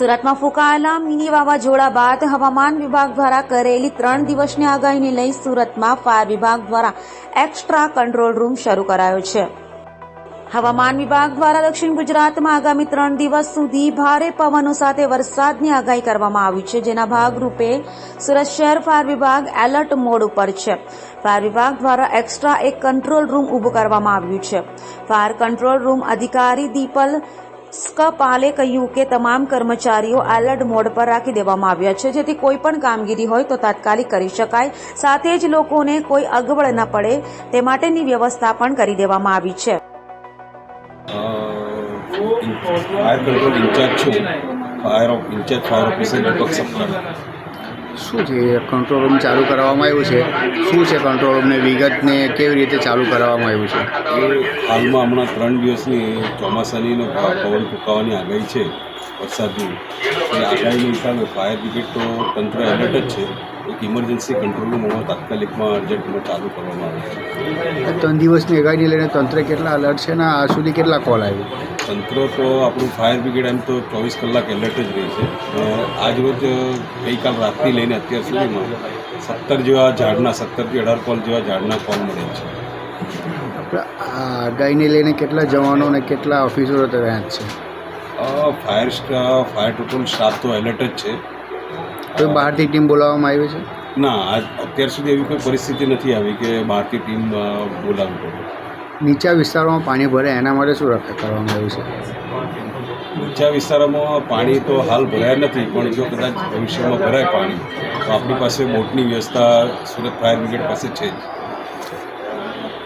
સુરતમાં ફૂંકાયેલા મિની વાવાઝોડા બાદ હવામાન વિભાગ દ્વારા કરેલી ત્રણ દિવસની આગાહીને લઈ સુરતમાં ફાયર વિભાગ દ્વારા એક્સ્ટ્રા કંટ્રોલ રૂમ શરૂ કરાયો છે. હવામાન વિભાગ દ્વારા દક્ષિણ ગુજરાતમાં આગામી ત્રણ દિવસ સુધી ભારે પવનો સાથે વરસાદની આગાહી કરવામાં આવી છે, જેના ભાગરૂપે સુરત શહેર ફાયર વિભાગ એલર્ટ મોડ ઉપર છે. ફાયર વિભાગ દ્વારા એક્સ્ટ્રા એક કંટ્રોલ રૂમ ઊભું કરવામાં આવ્યું છે. ફાયર કંટ્રોલ રૂમ અધિકારી દીપલ સ્કપાલે કહ્યું કે તમામ કર્મચારીઓ એલર્ટ મોડ પર રાખી દેવામાં આવ્યા છે. જેથી કોઈ પણ કામગીરી હોય તો તાત્કાલિક કરી શકાય. સાથે જ લોકોને કોઈ અગવડ ન પડે તે માટેની વ્યવસ્થા પણ કરી દેવામાં આવી છે. ફાયર કંટ્રોલ ઇન્ચાર્જ છું. Fire incharge fire officer Deepak સપ્તાહ શું છે કંટ્રોલ રૂમ ચાલુ કરવામાં આવ્યું છે? શું છે કંટ્રોલ રૂમને વિગતને કેવી રીતે ચાલુ કરવામાં આવ્યું છે? હાલમાં હમણાં ત્રણ દિવસની ચોમાસાની પવન ફૂંકાવાની આગાહી છે વરસાદની. એ આગાહીના હિસાબે ફાયર બ્રિગેડ તો તંત્ર એલર્ટ જ છે. એક ઇમરજન્સી કંટ્રોલ રૂમ હમણાં તાત્કાલિકમાં અર્જન્ટમાં ચાલુ કરવામાં આવે છે. ત્રણ દિવસની આગાહીને લઈને તંત્ર કેટલા અલર્ટ છે ને આ સુધી કેટલા કોલ આવ્યું? તંત્ર તો આપણું ફાયર બ્રિગેડ એમ તો ચોવીસ કલાક એલર્ટ જ રહી છે. આજરોજ આજ ગઈકાલ રાતથી લઈને અત્યાર સુધીમાં સત્તર જેવા ઝાડના સત્તરથી અઢાર કોલ જેવા ઝાડના કોલ મળ્યા છે. આગાહીને લઈને કેટલા જવાનો અને કેટલા ઓફિસરો તૈયાર છે? ફાયર ફાયર ટોટલ સ્ટાફ તો એલર્ટ જ છે. કોઈ બહારથી ટીમ બોલાવવામાં આવી છે? ના આજ અત્યાર સુધી એવી કોઈ પરિસ્થિતિ નથી આવી કે બહારથી ટીમ બોલાવવી પડે. નીચા વિસ્તારોમાં પાણી ભરે એના માટે શું રક્ષા કરવામાં આવ્યું છે? નીચા વિસ્તારોમાં પાણી તો હાલ ભરાયા નથી, પણ જો કદાચ ભવિષ્યમાં ભરાય પાણી, તો આપણી પાસે બોટની વ્યવસ્થા સુરત ફાયર બ્રિગેડ પાસે છે જ.